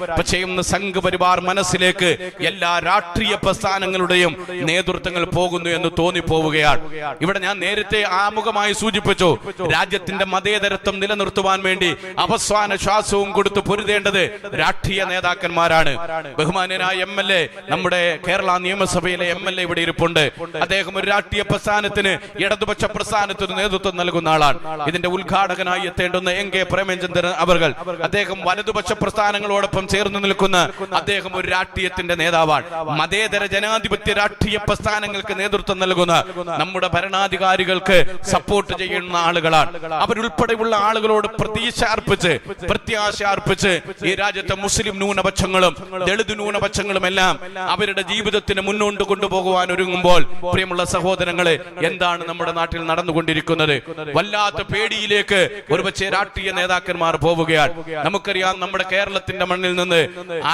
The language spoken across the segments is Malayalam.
പക്ഷേ ഇന്ന് സംഘപരിവാർ മനസ്സിലേക്ക് എല്ലാ രാഷ്ട്രീയ പ്രസ്ഥാനങ്ങളുടെയും നേതൃത്വങ്ങൾ പോകുന്നു എന്ന് തോന്നിപ്പോവുകയാണ്. ഇവിടെ ഞാൻ നേരത്തെ ആമുഖമായി സൂചിപ്പിച്ചു രാജ്യത്തിന്റെ മതേതരത്വം നിലനിർത്തുവാൻ വേണ്ടി അവസാന ശ്വാസവും കൊടുത്ത് പൊരുതേണ്ടത് രാഷ്ട്രീയ നേതാക്കന്മാരാണ്. ബഹുമാനനായ എം എൽ എ നമ്മുടെ കേരള നിയമസഭയിലെ എം എൽ എ ഇവിടെ ഇരിപ്പുണ്ട്. അദ്ദേഹം ഒരു രാഷ്ട്രീയ പ്രസ്ഥാനത്തിന് ഇടതുപക്ഷ പ്രസ്ഥാനത്തിന് നേതൃത്വം നൽകുന്ന ആളാണ്. ഇതിന്റെ ഉദ്ഘാടകനായി എത്തേണ്ടുന്ന എം കെ പ്രേമചന്ദ്രൻ അവർ അദ്ദേഹം വലതുപക്ഷ പ്രസ്ഥാനങ്ങളോടൊപ്പം ചേർന്ന് നിൽക്കുന്ന അദ്ദേഹം ഒരു രാഷ്ട്രീയത്തിന്റെ നേതാവാണ്. മതേതര ജനാധിപത്യ രാഷ്ട്രീയ പ്രസ്ഥാനങ്ങൾക്ക് നേതൃത്വം നൽകുന്ന നമ്മുടെ ഭരണാധികാരികൾക്ക് സപ്പോർട്ട് ചെയ്യുന്ന ആളുകളാണ്. അവരുൾപ്പെടെയുള്ള ആളുകളോട് പ്രതീക്ഷ അർപ്പിച്ച് പ്രത്യാശ അർപ്പിച്ച് ഈ രാജ്യത്തെ മുസ്ലിം ന്യൂനപക്ഷങ്ങളും ദളിത് ന്യൂനപക്ഷങ്ങളും എല്ലാം അവരുടെ ജീവിതത്തിന് മുന്നോട്ട് കൊണ്ടുപോകുവാൻ ഒരുങ്ങുമ്പോൾ പ്രിയമുള്ള സഹോദരങ്ങളെ എന്താണ് നമ്മുടെ നാട്ടിൽ നടന്നുകൊണ്ടിരിക്കുന്നത്? വല്ലാത്ത പേടിയിലേക്ക് ഒരുപക്ഷെ രാഷ്ട്രീയ നേതാക്കന്മാർ പോവുകയാണ്. നമുക്കറിയാം നമ്മുടെ കേരളത്തിന്റെ മണ്ണിൽ നിന്ന്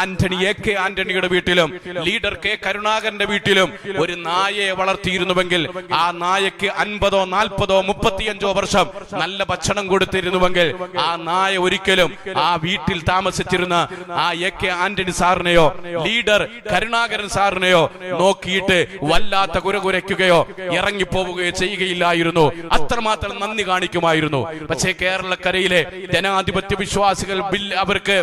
ആന്റണി എ കെ ആന്റണിയുടെ വീട്ടിലും ലീഡർ കെ കരുണാകരന്റെ വീട്ടിലും ഒരു നായയെ വളർത്തിയിരുന്നുവെങ്കിൽ ആ നായക്ക് അൻപതോ നാൽപ്പതോ മുപ്പത്തിയഞ്ചോ വർഷം നല്ല ഭക്ഷണം കൊടുത്തിരുന്നുവെങ്കിൽ ആ നായ ഒരിക്കലും ആ വീട്ടിൽ താമസിച്ചിരുന്ന ആ എ കെ ആന്റണി സാറിനെയോ ലീഡർ കരുണാകരൻ സാറിനെയോ നോക്കിയിട്ട് വല്ലാത്ത കുരകുരയ്ക്കുകയോ ഇറങ്ങിപ്പോവുകയോ ചെയ്യുകയില്ലായിരുന്നു. അത്രമാത്രം നന്ദി കാണിക്കുമായിരുന്നു. പക്ഷേ കേരളക്കരയിലെ ജനാധിപത്യ വിശ്വാസികൾ ബിൽ അവർക്ക്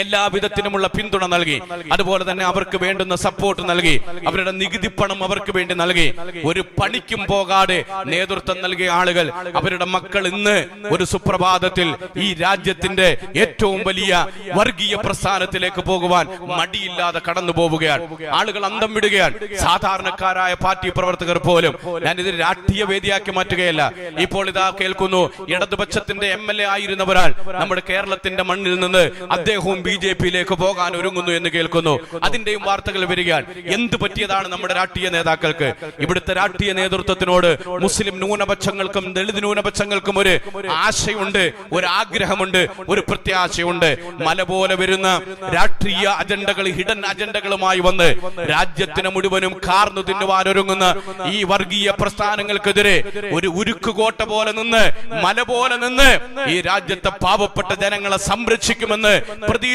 എല്ലാ വിധത്തിലുമുള്ള പിന്തുണ നൽകി. അതുപോലെ തന്നെ അവർക്ക് വേണ്ടുന്ന സപ്പോർട്ട് നൽകി. അവരുടെ നികുതി പണം അവർക്ക് വേണ്ടി നൽകി. ഒരു പണിക്കും പോകാതെ നേതൃത്വം നൽകിയ ആളുകൾ അവരുടെ മക്കൾ ഇന്ന് ഒരു സുപ്രഭാതത്തിൽ ഈ രാജ്യത്തിന്റെ ഏറ്റവും വലിയ വർഗീയ പ്രസ്ഥാനത്തിലേക്ക് പോകുവാൻ മടിയില്ലാതെ കടന്നു പോവുകയാണ്. ആളുകൾ അന്തം വിടുകയാണ്. സാധാരണക്കാരായ പാർട്ടി പ്രവർത്തകർ പോലും ഞാനിത് രാഷ്ട്രീയ വേദിയാക്കി മാറ്റുകയല്ല. ഇപ്പോൾ ഇതാ കേൾക്കുന്നു ഇടതുപക്ഷത്തിന്റെ എം എൽ എ ആയിരുന്നവരാൾ നമ്മുടെ കേരളത്തിന്റെ മണ്ണിൽ നിന്ന് അദ്ദേഹവും ബി ജെ പിയിലേക്ക് പോകാൻ ഒരുങ്ങുന്നു എന്ന് കേൾക്കുന്നു. അതിന്റെയും വാർത്തകൾ വരികയാണ്. എന്ത് പറ്റിയതാണ് നമ്മുടെ രാഷ്ട്രീയ നേതാക്കൾക്ക്? ഇവിടുത്തെ രാഷ്ട്രീയ നേതൃത്വത്തിനോട് മുസ്ലിം ന്യൂനപക്ഷങ്ങൾക്കും ദളിത് ന്യൂനപക്ഷങ്ങൾക്കും ഒരു ആശയുണ്ട് ഒരു ആഗ്രഹമുണ്ട് ഒരു പ്രത്യാശയുണ്ട്. മല പോലെ വരുന്ന രാഷ്ട്രീയ അജണ്ടകൾ ഹിഡൻ അജണ്ടകളുമായി വന്ന് രാജ്യത്തിന് മുഴുവനും കാർന്നു തിന്നുവാൻ ഒരുങ്ങുന്ന ഈ വർഗീയ പ്രസ്ഥാനങ്ങൾക്കെതിരെ ഒരു ഉരുക്കുകോട്ട പോലെ നിന്ന് മല പോലെ നിന്ന് ഈ രാജ്യത്തെ പാവപ്പെട്ട ജനങ്ങളെ സംരക്ഷിക്കുമെന്ന്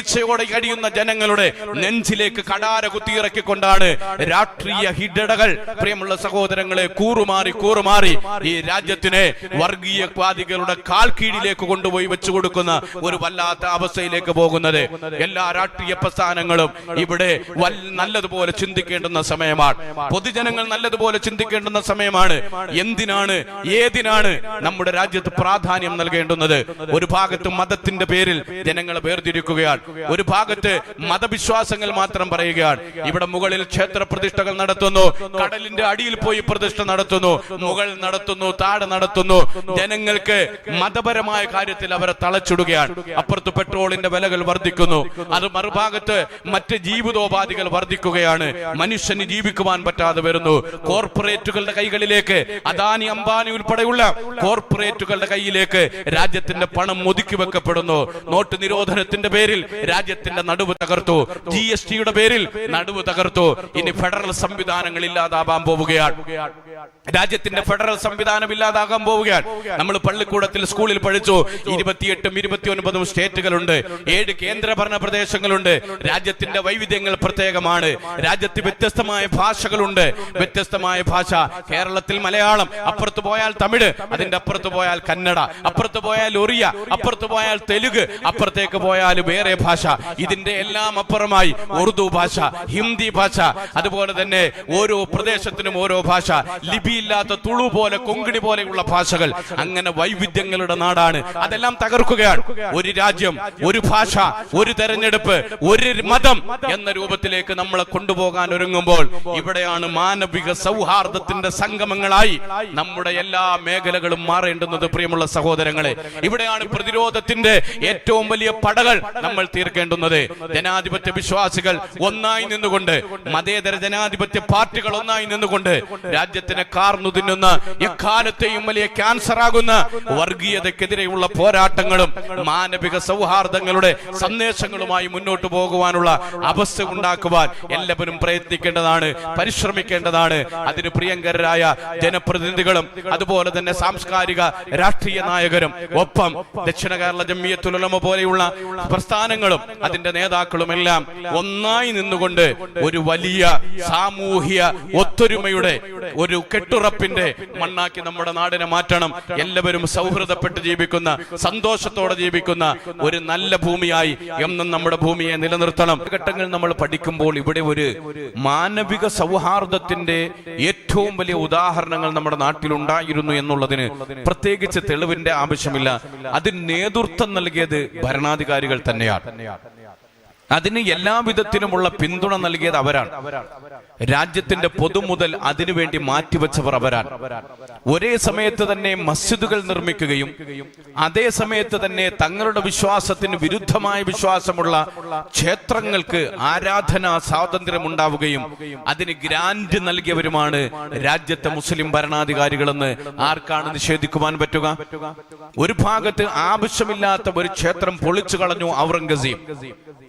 പ്രതീക്ഷയോടെ കഴിയുന്ന ജനങ്ങളുടെ നെഞ്ചിലേക്ക് കടാര കുത്തിയിറക്കിക്കൊണ്ടാണ് രാഷ്ട്രീയ ഹിഡടകൾ. പ്രിയമുള്ള സഹോദരങ്ങളെ കൂറുമാറി കൂറുമാറി ഈ രാജ്യത്തിനെ വർഗീയവാദികളുടെ കാൽ കീഴിലേക്ക് കൊണ്ടുപോയി വെച്ചു കൊടുക്കുന്ന ഒരു വല്ലാത്ത അവസ്ഥയിലേക്ക് പോകുന്നത്. എല്ലാ രാഷ്ട്രീയ പ്രസ്ഥാനങ്ങളും ഇവിടെ നല്ലതുപോലെ ചിന്തിക്കേണ്ടുന്ന സമയമാണ്. പൊതുജനങ്ങൾ നല്ലതുപോലെ ചിന്തിക്കേണ്ടുന്ന സമയമാണ്. എന്തിനാണ് ഏതിനാണ് നമ്മുടെ രാജ്യത്ത് പ്രാധാന്യം നൽകേണ്ടുന്നത്? ഒരു ഭാഗത്ത് മതത്തിന്റെ പേരിൽ ജനങ്ങളെ വേർതിരിക്കുകയാണ്. ഒരു ഭാഗത്ത് മതവിശ്വാസങ്ങൾ മാത്രം പറയുകയാണ്. ഇവിടെ മുകളിൽ ക്ഷേത്ര പ്രതിഷ്ഠകൾ നടത്തുന്നു. കടലിന്റെ അടിയിൽ പോയി പ്രതിഷ്ഠ നടത്തുന്നു. മുകൾ നടത്തുന്നു താഴെ നടത്തുന്നു. ജനങ്ങൾക്ക് മതപരമായ കാര്യത്തിൽ അവരെ തളച്ചിടുകയാണ്. അപ്പുറത്ത് പെട്രോളിന്റെ വിലകൾ വർദ്ധിക്കുന്നു. അത് മറുഭാഗത്ത് മറ്റ് ജീവിതോപാധികൾ വർദ്ധിക്കുകയാണ്. മനുഷ്യന് ജീവിക്കുവാൻ പറ്റാതെ വരുന്നു. കോർപ്പറേറ്റുകളുടെ കൈകളിലേക്ക് അദാനി അംബാനി ഉൾപ്പെടെയുള്ള കോർപ്പറേറ്റുകളുടെ കയ്യിലേക്ക് രാജ്യത്തിന്റെ പണം ഒതുക്കി വെക്കപ്പെടുന്നു. നോട്ട് നിരോധനത്തിന്റെ പേരിൽ രാജ്യത്തിന്റെ നടുവ് തകർത്തു. ജി എസ് ടിയുടെ പേരിൽ നടുവ് തകർത്തു. ഇനി ഫെഡറൽ സംവിധാനങ്ങൾ ഇല്ലാതാവാൻ പോവുകയാണ്. രാജ്യത്തിന്റെ ഫെഡറൽ സംവിധാനം ഇല്ലാതാകാൻ പോവുകയാണ്. നമ്മൾ പള്ളിക്കൂടത്തിൽ സ്കൂളിൽ പഠിച്ചു. ഇരുപത്തിയെട്ടും ഇരുപത്തിയൊൻപതും സ്റ്റേറ്റുകളുണ്ട്. ഏഴ് കേന്ദ്രഭരണ പ്രദേശങ്ങളുണ്ട്. രാജ്യത്തിന്റെ വൈവിധ്യങ്ങൾ പ്രത്യേകമാണ്. രാജ്യത്ത് വ്യത്യസ്തമായ ഭാഷകളുണ്ട്. വ്യത്യസ്തമായ ഭാഷ. കേരളത്തിൽ മലയാളം അപ്പുറത്ത് പോയാൽ തമിഴ് അതിന്റെ അപ്പുറത്ത് പോയാൽ കന്നഡ അപ്പുറത്ത് പോയാൽ ഒറിയ അപ്പുറത്ത് പോയാൽ തെലുഗ് അപ്പുറത്തേക്ക് പോയാൽ വേറെ ഭാഷ. ഇതിന്റെ എല്ലാം അപ്പുറമായി ഉറുദു ഭാഷ ഹിന്ദി ഭാഷ അതുപോലെ തന്നെ ഓരോ പ്രദേശത്തിനും ഓരോ ഭാഷ. ലിപിയില്ലാത്ത തുളു പോലെ കൊങ്കിണി പോലെയുള്ള ഭാഷകൾ. അങ്ങനെ വൈവിധ്യങ്ങളുടെ നാടാണ്. അതെല്ലാം തകർക്കുകയാണ്. ഒരു രാജ്യം ഒരു ഭാഷ ഒരു തെരഞ്ഞെടുപ്പ് ഒരു മതം എന്ന രൂപത്തിലേക്ക് നമ്മളെ കൊണ്ടുപോകാൻ ഒരുങ്ങുമ്പോൾ ഇവിടെയാണ് മാനവിക സൗഹാർദ്ദത്തിന്റെ സംഗമങ്ങളായി നമ്മുടെ എല്ലാ മേഖലകളും മാറേണ്ടുന്നത് പ്രിയമുള്ള സഹോദരങ്ങളെ. ഇവിടെയാണ് പ്രതിരോധത്തിന്റെ ഏറ്റവും വലിയ പടകൾ നമ്മൾ തീർക്കേണ്ടുന്നത്. ജനാധിപത്യ വിശ്വാസികൾ ഒന്നായി നിന്നുകൊണ്ട് മതേതര ജനാധിപത്യ പാർട്ടികൾ ഒന്നായി നിന്നുകൊണ്ട് രാജ്യത്തിനെ കാർന്നു തിന്നുന്ന എക്കാലത്തെയും വലിയ ക്യാൻസർ ആകുന്ന വർഗീയതക്കെതിരെയുള്ള പോരാട്ടങ്ങളും മാനവിക സൗഹാർദ്ദങ്ങളുടെ സന്ദേശങ്ങളുമായി മുന്നോട്ട് പോകുവാനുള്ള അവസ്ഥ ഉണ്ടാക്കുവാൻ എല്ലാവരും പ്രയത്നിക്കേണ്ടതാണ് പരിശ്രമിക്കേണ്ടതാണ്. അതിന് പ്രിയങ്കരായ ജനപ്രതിനിധികളും അതുപോലെ തന്നെ സാംസ്കാരിക രാഷ്ട്രീയ നായകരും ഒപ്പം ദക്ഷിണ കേരള ജമ്മിയത്തുലമ പോലെയുള്ള പ്രസ്ഥാനങ്ങൾ പ്രസ്ഥാനങ്ങളും അതിന്റെ നേതാക്കളും എല്ലാം ഒന്നായി നിന്നുകൊണ്ട് ഒരു വലിയ സാമൂഹ്യ ഒത്തൊരുമയുടെ ഒരു കെട്ടുറപ്പിന്റെ മണ്ണാക്കി നമ്മുടെ നാടിനെ മാറ്റണം. എല്ലാവരും സൗഹൃദപ്പെട്ട് ജീവിക്കുന്ന സന്തോഷത്തോടെ ജീവിക്കുന്ന ഒരു നല്ല ഭൂമിയായി എന്നും നമ്മുടെ ഭൂമിയെ നിലനിർത്തണം. ഘട്ടങ്ങൾ നമ്മൾ പഠിക്കുമ്പോൾ ഇവിടെ ഒരു മാനവിക സൗഹാർദ്ദത്തിന്റെ ഏറ്റവും വലിയ ഉദാഹരണങ്ങൾ നമ്മുടെ നാട്ടിലുണ്ടായിരുന്നു എന്നുള്ളതിന് പ്രത്യേകിച്ച് തെളിവിന്റെ ആവശ്യമില്ല. അതിന് നേതൃത്വം നൽകിയത് ഭരണാധികാരികൾ തന്നെയാണ്. തന്നെയാണ് അതിന് എല്ലാവിധത്തിലുമുള്ള പിന്തുണ നൽകിയത് അവരാണ്. രാജ്യത്തിന്റെ പൊതുമുതൽ അതിനുവേണ്ടി മാറ്റിവെച്ചവർ അവരാണ്. ഒരേ സമയത്ത് തന്നെ മസ്ജിദുകൾ നിർമ്മിക്കുകയും അതേ സമയത്ത് തന്നെ തങ്ങളുടെ വിശ്വാസത്തിന് വിരുദ്ധമായ വിശ്വാസമുള്ള ക്ഷേത്രങ്ങൾക്ക് ആരാധനാ സ്വാതന്ത്ര്യം ഉണ്ടാവുകയും അതിന് ഗ്രാന്റ് നൽകിയവരുമാണ് രാജ്യത്തെ മുസ്ലിം ഭരണാധികാരികളെന്ന് ആർക്കാണ് നിഷേധിക്കുവാൻ പറ്റുക? ഒരു ഭാഗത്ത് ആവശ്യമില്ലാത്ത ഒരു ക്ഷേത്രം പൊളിച്ചു കളഞ്ഞു ഔറംഗസീബ്.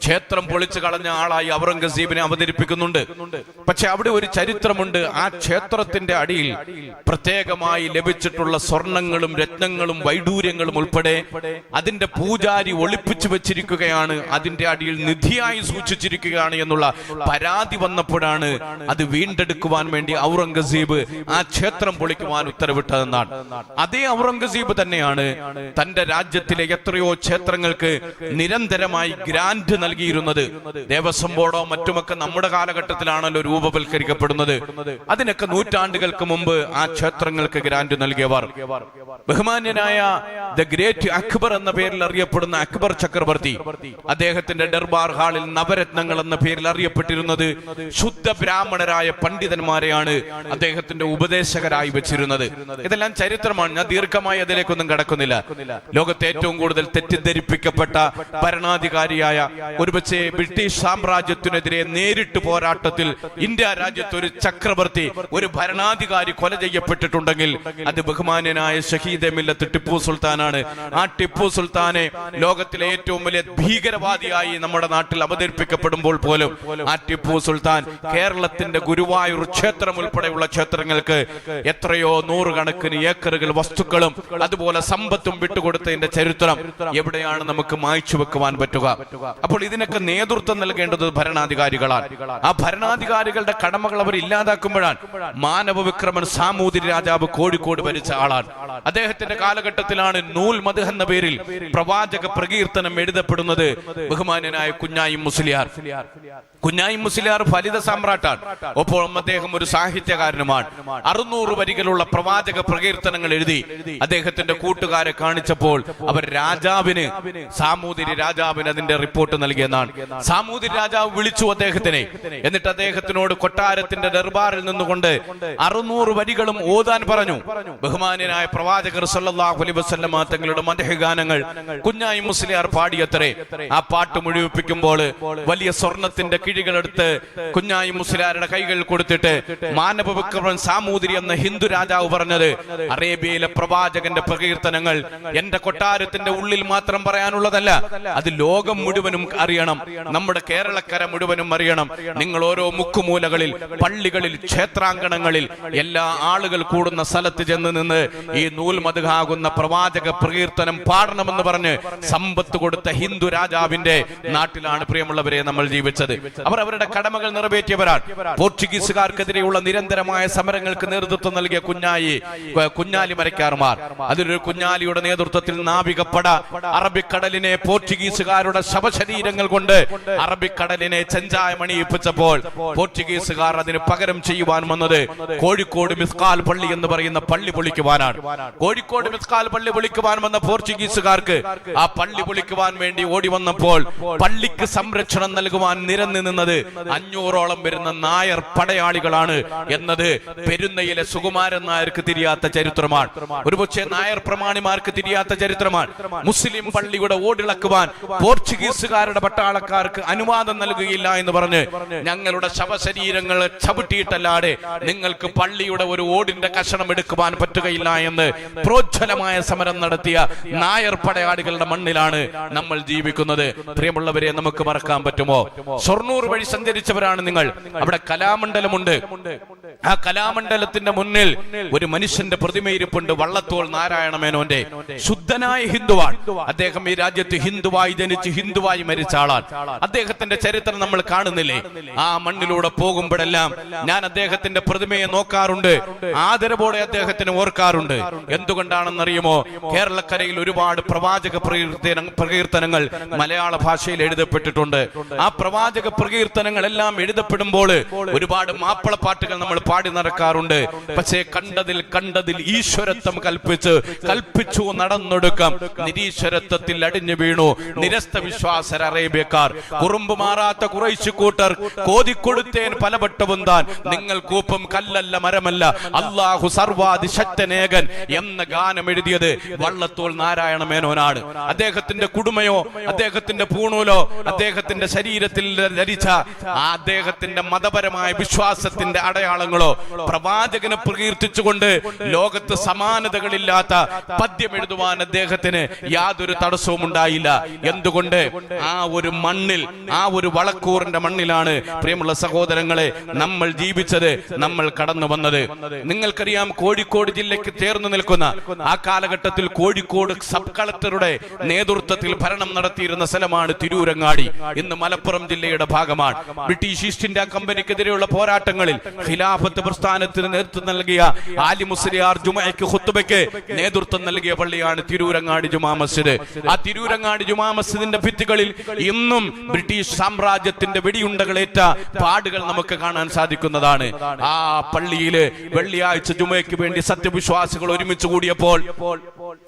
ക്ഷേത്രം പൊളിച്ചു കളഞ്ഞ ആളായി ഔറംഗസീബിനെ അവതരിപ്പിക്കുന്നുണ്ട്. പക്ഷെ അവിടെ ഒരു ചരിത്രമുണ്ട്. ആ ക്ഷേത്രത്തിന്റെ അടിയിൽ പ്രത്യേകമായി ലഭിച്ചിട്ടുള്ള സ്വർണങ്ങളും രത്നങ്ങളും വൈഡൂര്യങ്ങളും ഉൾപ്പെടെ അതിന്റെ പൂജാരി ഒളിപ്പിച്ചു വെച്ചിരിക്കുകയാണ്. അതിന്റെ അടിയിൽ നിധിയായി സൂക്ഷിച്ചിരിക്കുകയാണ് എന്നുള്ള പരാതി വന്നപ്പോഴാണ് അത് വീണ്ടെടുക്കുവാൻ വേണ്ടി ഔറംഗസീബ് ആ ക്ഷേത്രം പൊളിക്കുവാൻ ഉത്തരവിട്ടതെന്നാണ്. അതേ ഔറംഗസീബ് തന്നെയാണ് തന്റെ രാജ്യത്തിലെ എത്രയോ ക്ഷേത്രങ്ങൾക്ക് നിരന്തരമായി ഗ്രാന്റ് നൽകിയിരുന്നത് ദേവസ്വം ബോർഡോ മറ്റുമൊക്കെ നമ്മുടെ കാലഘട്ടത്തിലാണല്ലോ രൂപവൽക്കരിക്കപ്പെടുന്നത്. അതിനൊക്കെ നൂറ്റാണ്ടുകൾക്ക് മുമ്പ് ആ ക്ഷേത്രങ്ങൾക്ക് ഗ്രാന്റ് നൽകിയവർ. ബഹുമാന്യനായ ദ ഗ്രേറ്റ് അക്ബർ എന്ന പേരിൽ അറിയപ്പെടുന്ന അക്ബർ ചക്രവർത്തി അദ്ദേഹത്തിന്റെ ദർബാർ ഹാളിൽ നവരത്നങ്ങൾ എന്ന പേരിൽ അറിയപ്പെട്ടിരുന്നത് ശുദ്ധ ബ്രാഹ്മണരായ പണ്ഡിതന്മാരെയാണ് അദ്ദേഹത്തിന്റെ ഉപദേശകരായി വെച്ചിരുന്നത്. ഇതെല്ലാം ചരിത്രമാണ്. ഞാൻ ദീർഘമായി അതിലേക്കൊന്നും കടക്കുന്നില്ല. ലോകത്തെ ഏറ്റവും കൂടുതൽ തെറ്റിദ്ധരിപ്പിക്കപ്പെട്ട ഭരണാധികാരിയായ ഒരുപക്ഷെ ബ്രിട്ടീഷ് സാമ്രാജ്യത്തിനെതിരെ നേരിട്ട് പോരാട്ടത്തിൽ ഇന്ത്യ രാജ്യത്ത് ഒരു ചക്രവർത്തി ഒരു ഭരണാധികാരി കൊല ചെയ്യപ്പെട്ടിട്ടുണ്ടെങ്കിൽ അത് ബഹുമാന്യനായ ഷഹീദ് മില്ലത്ത് ടിപ്പു സുൽത്താനാണ്. ആ ടിപ്പു സുൽത്താനെ ലോകത്തിലെ ഏറ്റവും വലിയ ഭീകരവാദിയായി നമ്മുടെ നാട്ടിൽ അവതരിപ്പിക്കപ്പെടുമ്പോൾ പോലും ആ ടിപ്പു സുൽത്താൻ കേരളത്തിന്റെ ഗുരുവായൂർ ക്ഷേത്രം ഉൾപ്പെടെയുള്ള ക്ഷേത്രങ്ങൾക്ക് എത്രയോ നൂറുകണക്കിന് ഏക്കറുകൾ വസ്തുക്കളും അതുപോലെ സമ്പത്തും വിട്ടുകൊടുത്തതിന്റെ ചരിത്രം എവിടെയാണ് നമുക്ക് മായ്ച്ചു വെക്കുവാൻ പറ്റുക? അപ്പോൾ ഇതിനൊക്കെ നേതൃത്വം നൽകേണ്ടത് ഭരണാധികാരികളാണ്. ആ ഭരണാധികാരികളുടെ കടമകൾ അവർ ഇല്ലാതാക്കുമ്പോഴാണ് മാനവ വിക്രമൻ സാമൂതിരി രാജാവ് കോഴിക്കോട് ഭരിച്ച ആളാണ്. അദ്ദേഹത്തിന്റെ കാലഘട്ടത്തിലാണ് നൂൽ മധു എന്ന പേരിൽ പ്രവാചക പ്രകീർത്തനം എഴുതപ്പെടുന്നത് ബഹുമാനായ കുഞ്ഞായി മുസ്ലിയാർ. കുഞ്ഞായി മുസ്ലിയാർ ഫലിത സാമ്രാട്ടാണ്. ഒപ്പം അദ്ദേഹം ഒരു സാഹിത്യകാരനുമാണ്. അറുന്നൂറ് വരികളുള്ള പ്രവാചക പ്രകീർത്തനങ്ങൾ എഴുതി അദ്ദേഹത്തിന്റെ കൂട്ടുകാരെ കാണിച്ചപ്പോൾ അവർ രാജാവിന് സാമൂതിരി രാജാവിന് അതിന്റെ റിപ്പോർട്ട് നൽകിയെന്നാണ് സാമൂതിരി രാജാവ് വിളിച്ചു അദ്ദേഹത്തിനെ. എന്നിട്ട് അദ്ദേഹത്തിനോട് കൊട്ടാരത്തിന്റെ ദർബാറിൽ നിന്നുകൊണ്ട് അറുന്നൂറ് വരികളും ഓതാൻ പറഞ്ഞു. ബഹുമാന്യനായ പ്രവാചകർ അലൈഹി വസല്ലമ തങ്ങളുടെ മദഹ് ഗാനങ്ങൾ കുഞ്ഞായി മുസ്ലിയാർ പാടിയത്രേ. ആ പാട്ട് മുഴുവിപ്പിക്കുമ്പോൾ വലിയ സ്വർണത്തിന്റെ കിഴികളെടുത്ത് കുഞ്ഞായി മുസ്ലിയാരുടെ കൈകൾ കൊടുത്തിട്ട് മാനവ വിക്രമൻ സാമൂതിരി എന്ന ഹിന്ദു രാജാവ് പറഞ്ഞത് അറേബ്യയിലെ പ്രവാചകന്റെ പ്രകീർത്തനങ്ങൾ എന്റെ കൊട്ടാരത്തിന്റെ ഉള്ളിൽ മാത്രം പറയാനുള്ളതല്ല അത് ലോകം മുഴുവനും അറിയണം. നമ്മുടെ കേരളക്കര മുഴുവനും അറിയണം. നിങ്ങൾ ഓരോ മുക്കുമൂലകളിൽ പള്ളികളിൽ ക്ഷേത്രാങ്കണങ്ങളിൽ എല്ലാ ആളുകൾ കൂടുന്ന സ്ഥലത്ത് ചെന്ന് നിന്ന് ഈ നൂൽ മതുകാകുന്ന പ്രവാചക പ്രകീർത്തനം പാടണമെന്ന് പറഞ്ഞ് സമ്പത്ത് കൊടുത്ത ഹിന്ദു രാജാവിന്റെ നാട്ടിലാണ് പ്രിയമുള്ളവരെ നമ്മൾ ജീവിച്ചത്. അവർ അവരുടെ കടമകൾ നിറവേറ്റിയവരാണ്. പോർച്ചുഗീസുകാർക്കെതിരെയുള്ള നിരന്തരമായ സമരങ്ങൾക്ക് നേതൃത്വം നൽകിയ കുഞ്ഞായി കുഞ്ഞാലി മരക്കാർമാർ. അതിലൊരു കുഞ്ഞാലിയുടെ നേതൃത്വത്തിൽ നാവികപ്പട അറബിക്കടലിനെ പോർച്ചുഗീസുകാരുടെ ശവശരീരങ്ങൾ കൊണ്ട് അറബിക്കടലിനെ ചെഞ്ചായമണിയിപ്പിച്ചപ്പോൾ പോർച്ചുഗീസുകാർ അതിന് പകരം ചെയ്യുവാൻ വന്നത് കോഴിക്കോട് മിസ്കാൽ പള്ളി എന്ന് പറയുന്ന പള്ളി പൊളിക്കുവാനാണ്. കോഴിക്കോട് മിസ്കാൽ പള്ളി പൊളിക്കുവാൻ വന്ന പോർച്ചുഗീസുകാർക്ക് ആ പള്ളി പൊളിക്കുവാൻ വേണ്ടി ഓടി വന്നപ്പോൾ പള്ളിക്ക് സംരക്ഷണം നൽകുവാൻ നിരന്നു നിന്നത് അഞ്ഞൂറോളം വരുന്ന നായർ പടയാളികളാണ് എന്നത് പെരുന്നയിലെ സുകുമാരൻ നായർക്ക് തിരിയാത്ത ചരിത്രമാണ്. ഒരുപക്ഷെ നായർ പ്രമാണിമാർക്ക് തിരിയാത്ത ചരിത്രമാണ്. മുസ്ലിം പള്ളിയുടെ ഓടിളക്കുവാൻ പോർച്ചുഗീസുകാരുടെ പട്ടാള പട്ടാളക്കാർക്ക് അനുവാദം നൽകുകയില്ല എന്ന് പറഞ്ഞ് ഞങ്ങളുടെ ശവശരീരങ്ങൾ ചവിട്ടിയിട്ടല്ലാതെ നിങ്ങൾക്ക് പള്ളിയുടെ ഒരു ഓടിന്റെ കഷണം എടുക്കുവാൻ പറ്റുകയില്ല എന്ന് പ്രോജ്വലമായ സമരം നടത്തിയ നായർ പടയാളികളുടെ മണ്ണിലാണ് നമ്മൾ ജീവിക്കുന്നത്. പ്രിയമുള്ളവരെ നമുക്ക് മറക്കാൻ പറ്റുമോ? ഷൊർണൂർ വഴി സഞ്ചരിച്ചവരാണ് നിങ്ങൾ. അവിടെ കലാമണ്ഡലമുണ്ട്. ആ കലാമണ്ഡലത്തിന്റെ മുന്നിൽ ഒരു മനുഷ്യന്റെ പ്രതിമയിരിപ്പുണ്ട്. വള്ളത്തോൾ നാരായണ മേനോന്റെ ശുദ്ധനായ ഹിന്ദുവാൾ അദ്ദേഹം ഈ രാജ്യത്ത് ഹിന്ദുവായി ജനിച്ച് ഹിന്ദുവായി മരിച്ച ആളാണ്. അദ്ദേഹത്തിന്റെ ചരിത്രം നമ്മൾ കാണുന്നില്ലേ? ആ മണ്ണിലൂടെ പോകുമ്പോഴെല്ലാം ഞാൻ അദ്ദേഹത്തിന്റെ പ്രതിമയെ നോക്കാറുണ്ട്. ആദരവോടെ അദ്ദേഹത്തിന് ഓർക്കാറുണ്ട്. എന്തുകൊണ്ടാണെന്നറിയുമോ? കേരളക്കരയിൽ ഒരുപാട് പ്രവാചക പ്രകീർത്തന പ്രകീർത്തനങ്ങൾ മലയാള ഭാഷയിൽ എഴുതപ്പെട്ടിട്ടുണ്ട്. ആ പ്രവാചക പ്രകീർത്തനങ്ങൾ എല്ലാം എഴുതപ്പെടുമ്പോൾ ഒരുപാട് മാപ്പിള പാട്ടുകൾ നമ്മൾ പാടി നടക്കാറുണ്ട്. പക്ഷേ കണ്ടതിൽ കണ്ടതിൽ ഈശ്വരത്വം കൽപ്പിച്ച് കൽപ്പിച്ചു നടന്നൊടുക്കം നിരീശ്വരത്വത്തിൽ അടിഞ്ഞു വീണു. നിരസ്ത വിശ്വാസർ അറേബ്യക്കാർ കുറുമ്പ് മാറാത്ത കുറയിച്ചു കൂട്ടർ കോതിക്കൊടുത്തേൻ പലവട്ടവും താൻ നിങ്ങൾ കൂപ്പും കല്ലല്ല മരമല്ല. അള്ളാഹു സർവാതിശക്തനേകൻ എന്ന ഗാനം എഴുതിയത് വള്ളത്തോൾ നാരായണ മേനോനാണ്. അദ്ദേഹത്തിന്റെ കുടുമയോ അദ്ദേഹത്തിന്റെ പൂണൂലോ അദ്ദേഹത്തിന്റെ ശരീരത്തിൽ ധരിച്ച അദ്ദേഹത്തിന്റെ മതപരമായ വിശ്വാസത്തിന്റെ അടയാളങ്ങളോ പ്രവാചകനെ പ്രകീർത്തിച്ചുകൊണ്ട് ലോകത്ത് സമാനതകളില്ലാത്ത പദ്യം എഴുതുവാൻ അദ്ദേഹത്തിന് യാതൊരു തടസ്സവും ഉണ്ടായില്ല എന്തുകൊണ്ട്? ആ ഒരു മണ്ണിൽ ആ ഒരു വളക്കൂറിന്റെ മണ്ണിലാണ്. പ്രിയമുള്ള സഹോദരങ്ങളെ നമ്മൾ ജീവിച്ചത് നമ്മൾ കടന്നു വന്നത്. നിങ്ങൾക്കറിയാം കോഴിക്കോട് ജില്ലയ്ക്ക് ചേർന്ന് നിൽക്കുന്ന ആ കാലഘട്ടത്തിൽ കോഴിക്കോട് സബ് കളക്ടറുടെ നേതൃത്വത്തിൽ ഭരണം നടത്തിയിരുന്ന സ്ഥലമാണ് തിരൂരങ്ങാടി. ഇന്ന് മലപ്പുറം ജില്ലയുടെ ഭാഗമാണ്. ബ്രിട്ടീഷ് ഈസ്റ്റ് ഇന്ത്യ കമ്പനിക്കെതിരെയുള്ള പോരാട്ടങ്ങളിൽ ഖിലാഫത്ത് പ്രസ്ഥാനത്തിന് നേതൃത്വം നൽകിയ ആലി മുസ്ലിയാർ ജുമയ്ക്ക് ഹുത്തുബയ്ക്ക് നേതൃത്വം നൽകിയ പള്ളിയാണ് തിരൂരങ്ങാടി ജുമാ മസ്ജിദ്. ആ തിരൂരങ്ങാടി ജുമാ മസ്ജിദിന്റെ ഭിത്തികളിൽ ഇന്നും ബ്രിട്ടീഷ് സാമ്രാജ്യത്തിന്റെ വെടിയുണ്ടകളേറ്റ പാടുകൾ നമുക്ക് കാണാൻ സാധിക്കുന്നതാണ്. ആ പള്ളിയിൽ വെള്ളിയാഴ്ച ജുമയ്ക്ക് വേണ്ടി സത്യവിശ്വാസികൾ ഒരുമിച്ച് കൂടിയപ്പോൾ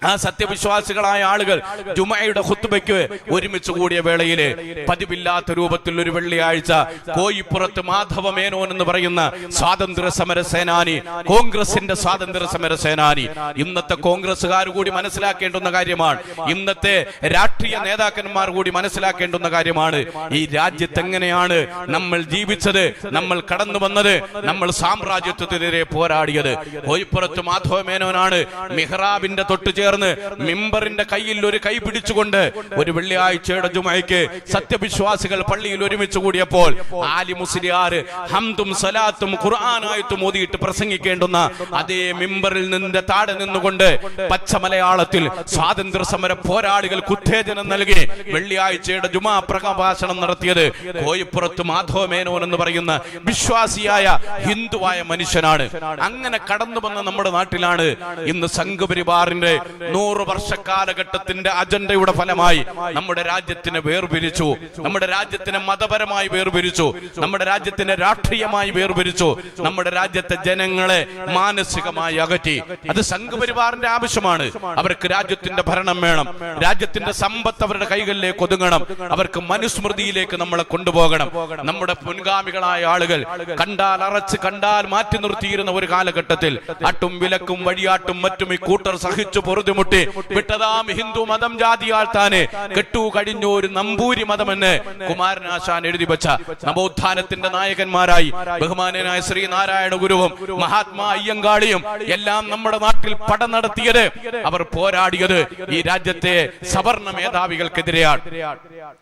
ആ സത്യവിശ്വാസികളായ ആളുകൾ ജുമയുടെ ഹുത്തുബയ്ക്ക് ഒരുമിച്ച് കൂടിയ വേളയിൽ പതിവില്ലാത്ത രൂപത്തിൽ ഒരു വെള്ളിയാഴ്ച കോയിപ്പുറത്ത് മാധവ മേനോൻ എന്ന് പറയുന്ന സ്വാതന്ത്ര്യ സമര സേനാനി കോൺഗ്രസിന്റെ സ്വാതന്ത്ര്യ സമര സേനാനി. ഇന്നത്തെ കോൺഗ്രസ്സുകാർ കൂടി മനസ്സിലാക്കേണ്ടുന്ന കാര്യമാണ്. ഇന്നത്തെ രാഷ്ട്രീയ നേതാക്കന്മാർ കൂടി മനസ്സിലാക്കേണ്ടുന്ന കാര്യമാണ്. ഈ രാജ്യത്ത് എങ്ങനെയാണ് നമ്മൾ ജീവിച്ചത് നമ്മൾ കടന്നു വന്നത് നമ്മൾ സാമ്രാജ്യത്വത്തിനെതിരെ പോരാടിയത്. കോയിപ്പുറത്ത് മാധവ മേനോനാണ് മെഹ്റാബിന്റെ തൊട്ട് ചേർന്ന് മിമ്പറിന്റെ കയ്യിൽ ഒരു കൈ പിടിച്ചുകൊണ്ട് ഒരു വെള്ളിയാഴ്ചയുടെ ജുമയ്ക്ക് സത്യവിശ്വാസികൾ പള്ളിയിൽ ഒരുമിച്ച് കൂടിയപ്പോൾ ആലി മുസ്ലിയാർ ഹംദും സലാത്തും ഖുർആനായത്തും ഓതിയിട്ട് പ്രസംഗിക്കേണ്ടുന്ന അതേ മിമ്പറിൽ നിന്ന് താഴെ നിന്നുകൊണ്ട് പച്ച മലയാളത്തിൽ സ്വാതന്ത്ര്യ സമര പോരാളികൾക്ക് ഉത്തേജനം നൽകി വെള്ളിയാഴ്ചയുടെ ജുമാ പ്രഭാഷണം നടത്തിയത് കോയിപ്പുറത്ത് മാധവ മേനോൻ എന്ന് പറയുന്ന വിശ്വാസിയായ ഹിന്ദുവായ മനുഷ്യനാണ്. അങ്ങനെ കടന്നു വന്ന നമ്മുടെ നാട്ടിലാണ് ഇന്ന് സംഘപരിവാറിന്റെ നൂറ് വർഷ കാലഘട്ടത്തിന്റെ അജണ്ടയുടെ ഫലമായി നമ്മുടെ രാജ്യത്തിനെ വേർപിരിച്ചു. നമ്മുടെ രാജ്യത്തിനെ മതപരമായി വേർപിരിച്ചു. നമ്മുടെ രാജ്യത്തിനെ രാഷ്ട്രീയമായി വേർപിരിച്ചു. നമ്മുടെ രാജ്യത്തെ ജനങ്ങളെ മാനസികമായി അകറ്റി. അത് സംഘപരിവാറിന്റെ ആവശ്യമാണ്. അവർക്ക് രാജ്യത്തിന്റെ ഭരണം വേണം. രാജ്യത്തിന്റെ സമ്പത്ത് അവരുടെ കൈകളിലേക്ക് ഒതുങ്ങണം. അവർക്ക് മനുസ്മൃതിയിലേക്ക് നമ്മളെ കൊണ്ടുപോകണം. നമ്മുടെ മുൻഗാമികളായ ആളുകൾ കണ്ടാൽ അറച്ച് കണ്ടാൽ മാറ്റി നിർത്തിയിരുന്ന ഒരു കാലഘട്ടത്തിൽ അട്ടും വിലക്കും വഴിയാട്ടും മറ്റും ഈ കൂട്ടർ സഹിച്ചു പൊറുതിമുട്ടി വിട്ടതാം ഹിന്ദു മതം ജാതിയാൽ താനെ. കെട്ടു കഴിഞ്ഞു ഒരു നമ്പൂരി മതമെന്ന് കുമാരനാശാൻ എഴുതി വെച്ച നവോത്ഥാനത്തിന്റെ നായകന്മാരായി ബഹുമാനനായ ശ്രീനാരായണ ഗുരുവും മഹാത്മാ അയ്യങ്കാളിയും എല്ലാം നമ്മുടെ നാട്ടിൽ പട നടത്തിയത് അവർ പോരാടിയത് ഈ രാജ്യത്തെ സവർണ മേധാവികൾക്കെതിരെയാണ്.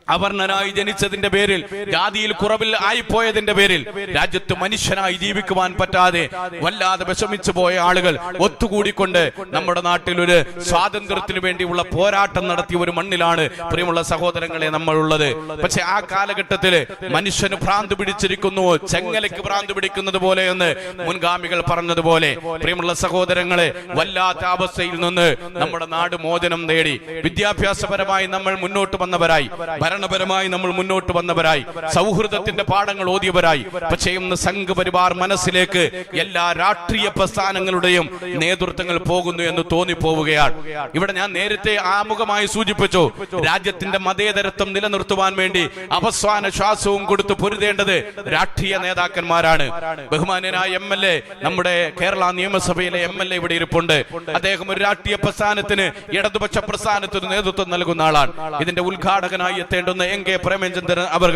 അവർണനായി ജനിച്ചതിന്റെ പേരിൽ ജാതിയിൽ കുറവിൽ ആയിപ്പോയതിന്റെ പേരിൽ രാജ്യത്ത് മനുഷ്യനായി ജീവിക്കുവാൻ പറ്റാതെ വല്ലാതെ വിഷമിച്ചു പോയ ആളുകൾ ഒത്തുകൂടിക്കൊണ്ട് നമ്മുടെ നാട്ടിൽ ഒരു സ്വാതന്ത്ര്യത്തിന് വേണ്ടിയുള്ള പോരാട്ടം നടത്തിയ ഒരു മണ്ണിലാണ് പ്രിയമുള്ള സഹോദരങ്ങളെ നമ്മൾ ഉള്ളത് പക്ഷെ ആ കാലഘട്ടത്തിൽ മനുഷ്യന് ഭ്രാന്ത് പിടിച്ചിരിക്കുന്നു. ചെങ്ങലയ്ക്ക് ഭ്രാന്ത് പിടിക്കുന്നത് പോലെ എന്ന് മുൻഗാമികൾ പറഞ്ഞതുപോലെ പ്രിയമുള്ള സഹോദരങ്ങളെ വല്ലാത്ത അവസ്ഥയിൽ നിന്ന് നമ്മുടെ നാട് മോചനം നേടി. വിദ്യാഭ്യാസപരമായി നമ്മൾ മുന്നോട്ട് വന്നവരായി. ഭരണപരമായി നമ്മൾ മുന്നോട്ട് വന്നവരായി. സൗഹൃദത്തിന്റെ പാഠങ്ങൾ ഓതിയവരായി. പക്ഷേ ഇന്ന് സംഘപരിവാർ മനസ്സിലേക്ക് എല്ലാ രാഷ്ട്രീയ പ്രസ്ഥാനങ്ങളുടെയും നേതൃത്വങ്ങൾ പോകുന്നു എന്ന് തോന്നിപ്പോവുകയാണ് പോവുകയാണ് ഇവിടെ ഞാൻ നേരത്തെ ആമുഖമായി സൂചിപ്പിച്ചു രാജ്യത്തിന്റെ മതേതരത്വം നിലനിർത്തുവാൻ വേണ്ടി അവസാന ശ്വാസവും കൊടുത്ത് പൊരുതേണ്ടത് രാഷ്ട്രീയ നേതാക്കന്മാരാണ്. ബഹുമാനായ എം എൽ എ നമ്മുടെ കേരള നിയമസഭയിലെ എം എൽ എ ഇവിടെ ഇരിപ്പുണ്ട്. അദ്ദേഹം ഒരു രാഷ്ട്രീയ പ്രസ്ഥാനത്തിന് ഇടതുപക്ഷ പ്രസ്ഥാനത്തിന് നേതൃത്വം നൽകുന്ന ആളാണ്. ഇതിന്റെ ഉദ്ഘാടകനായി എത്തേണ്ടുന്ന എൻ കെ പ്രേമചന്ദ്രൻ അവർ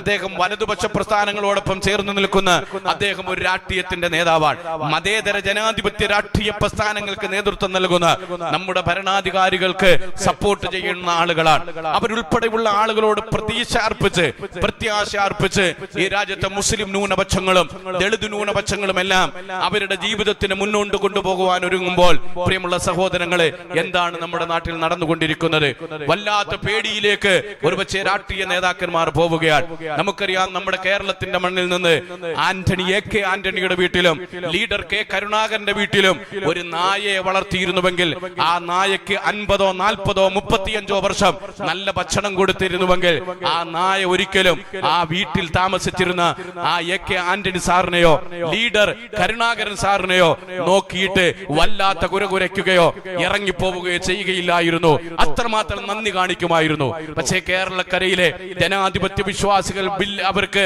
അദ്ദേഹം വലതുപക്ഷ പ്രസ്ഥാനങ്ങളോടൊപ്പം ചേർന്ന് നിൽക്കുന്ന അദ്ദേഹം ഒരു രാഷ്ട്രീയത്തിന്റെ നേതാവാണ്. മതേതര ജനാധിപത്യ രാഷ്ട്രീയ പ്രസ്ഥാനങ്ങൾക്ക് നേതൃത്വം നൽകുന്ന നമ്മുടെ ഭരണാധികാരികൾക്ക് സപ്പോർട്ട് ചെയ്യുന്ന ആളുകളാണ്. അവരുൾപ്പെടെയുള്ള ആളുകളോട് പ്രതീക്ഷ അർപ്പിച്ച് പ്രത്യാശ അർപ്പിച്ച് ഈ രാജ്യത്തെ മുസ്ലിം ന്യൂനപക്ഷങ്ങളും ദളിത് ന്യൂനപക്ഷങ്ങളും എല്ലാം അവരുടെ ജീവിതത്തിന് മുന്നോട്ട് കൊണ്ടുപോകുവാൻ ഒരുങ്ങുമ്പോൾ പ്രിയമുള്ള സഹോദരങ്ങളെ എന്താണ് നമ്മുടെ നാട്ടിൽ നടന്നുകൊണ്ടിരിക്കുന്നത്? വല്ലാത്ത പേടിയിലേക്ക് ഒരുപക്ഷെ രാഷ്ട്രീയ നേതാക്കന്മാർ പോവുകയാണ്. നമുക്കറിയാം നമ്മുടെ കേരളത്തിന്റെ മണ്ണിൽ നിന്ന് ആന്റണി എ കെ ആന്റണിയുടെ വീട്ടിലും ലീഡർ കെ കരുണാകരന്റെ വീട്ടിലും ഒരു നായയെ വളർത്തിയിരുന്നുവെങ്കിൽ ആ നായക്ക് അൻപതോ നാൽപ്പതോ മുപ്പത്തിയഞ്ചോ വർഷം നല്ല ഭക്ഷണം കൊടുത്തിരുന്നുവെങ്കിൽ ആ നായ ഒരിക്കലും ആ വീട്ടിൽ താമസിച്ചിരുന്ന ആ എ കെ ആന്റണി സാറിനെയോ ലീഡർ കരുണാകരൻ സാറിനെയോ നോക്കിയിട്ട് വല്ലാത്ത കുരകുരയ്ക്കുകയോ ഇറങ്ങിപ്പോവുകയോ ചെയ്യുകയില്ലായിരുന്നു. അത്രമാത്രം നന്ദി കാണിക്കുമായിരുന്നു. പക്ഷേ കേരളക്കരയിലെ ജനാധിപത്യ വിശ്വാസികൾ ബിൽ അവർക്ക്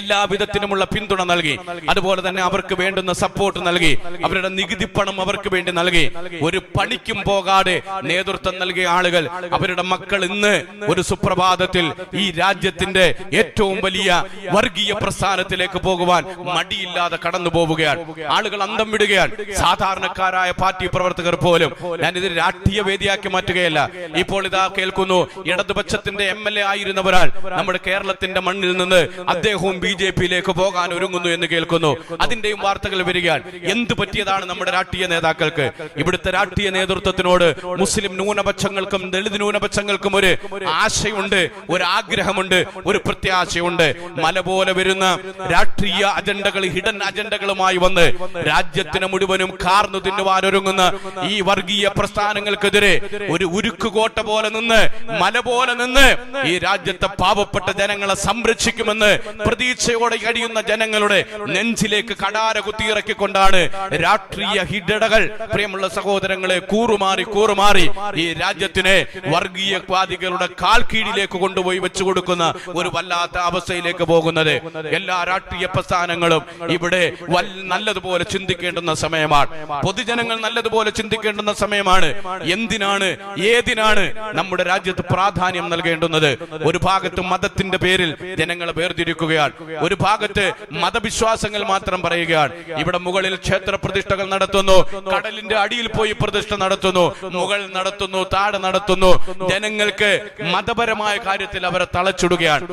എല്ലാ പിന്തുണ നൽകി. അതുപോലെ തന്നെ അവർക്ക് വേണ്ടുന്ന സപ്പോർട്ട് നൽകി. അവരുടെ നികുതി പണം അവർക്ക് വേണ്ടി നൽകി. ഒരു പണിക്കും പോകാതെ നേതൃത്വം നൽകിയ ആളുകൾ അവരുടെ മക്കൾ ഇന്ന് ഒരു സുപ്രഭാതത്തിൽ ഈ രാജ്യത്തിന്റെ ഏറ്റവും വലിയ വർഗീയ പ്രസ്ഥാനത്തിലേക്ക് പോകുവാൻ മടിയില്ലാതെ കടന്നു പോവുകയാണ്. ആളുകൾ അന്തം വിടുകയാണ്. സാധാരണക്കാരായ പാർട്ടി പ്രവർത്തകർ പോലും ഞാൻ ഇത് രാഷ്ട്രീയ വേദിയാക്കി മാറ്റുകയല്ല. ഇപ്പോൾ ഇതാ കേൾക്കുന്നു ഇടതുപക്ഷത്തിന്റെ എം എൽ എ ആയിരുന്നവരാൾ നമ്മുടെ കേരളത്തിന്റെ മണ്ണിൽ നിന്ന് അദ്ദേഹവും ബി ജെ പിയിലേക്ക് പോകാൻ ഒരുങ്ങുന്നു എന്ന് കേൾക്കുന്നു. അതിന്റെയും വാർത്തകൾ വരികയാണ്. എന്ത് പറ്റിയതാണ് നമ്മുടെ രാഷ്ട്രീയ നേതാക്കൾക്ക്? ഇവിടുത്തെ രാഷ്ട്രീയ നേതൃത്വത്തിനോട് മുസ്ലിം ന്യൂനപക്ഷങ്ങൾക്കും ദളിത് ന്യൂനപക്ഷങ്ങൾക്കും ഒരു ആശയുണ്ട് ഒരു ആഗ്രഹമുണ്ട് ഒരു പ്രത്യാശയുണ്ട്. മല പോലെ വരുന്ന രാഷ്ട്രീയ അജണ്ടകൾ ഹിഡൻ അജണ്ടകളുമായി വന്ന് രാജ്യത്തിന് മുഴുവനും കാർന്നു തിന്നുവാനൊരുങ്ങുന്ന ഈ വർഗീയ പ്രസ്ഥാനങ്ങൾക്കെതിരെ ഒരു ഉരുക്കുകോട്ട പോലെ നിന്ന് മല പോലെ നിന്ന് ഈ രാജ്യത്തെ പാവപ്പെട്ട ജനങ്ങളെ സംരക്ഷിക്കുമെന്ന് പ്രതീക്ഷയോടെ കഴിയുന്ന ജനങ്ങളുടെ നെഞ്ചിലേക്ക് കടാര കുത്തിയിറക്കിക്കൊണ്ടാണ് രാഷ്ട്രീയ ഹിഡടകൾ. പ്രിയമുള്ള സഹോദരങ്ങളെ കൂറുമാറി കൂറുമാറി ഈ രാജ്യത്തിനെ വർഗീയവാദികളുടെ കാൽ കീഴിലേക്ക് കൊണ്ടുപോയി വെച്ചു കൊടുക്കുന്ന ഒരു വല്ലാത്ത അവസ്ഥയിലേക്ക് പോകുന്നത്. എല്ലാ രാഷ്ട്രീയ പ്രസ്ഥാനങ്ങളും ഇവിടെ നല്ലതുപോലെ ചിന്തിക്കേണ്ടുന്ന സമയമാണ്. പൊതുജനങ്ങൾ നല്ലതുപോലെ ചിന്തിക്കേണ്ടുന്ന സമയമാണ്. എന്തിനാണ് ഏതിനാണ് നമ്മുടെ രാജ്യത്ത് പ്രാധാന്യം നൽകേണ്ടുന്നത്? ഒരു ഭാഗത്ത് മതത്തിന്റെ പേരിൽ ജനങ്ങളെ വേർതിരിക്കുകയാണ്. ഒരു ഭാഗത്ത് മതവിശ്വാസങ്ങൾ മാത്രം പറയുകയാണ്. ഇവിടെ മുകളിൽ ക്ഷേത്ര പ്രതിഷ്ഠകൾ നടത്തുന്നു. കടലിന്റെ അടിയിൽ പോയി പ്രതിഷ്ഠ നടത്തുന്നു മുകൾ നടത്തുന്നു താഴെ നടത്തുന്നു. ജനങ്ങൾക്ക് മതപരമായ കാര്യത്തിൽ അവരെ തളച്ചിടുകയാണ്.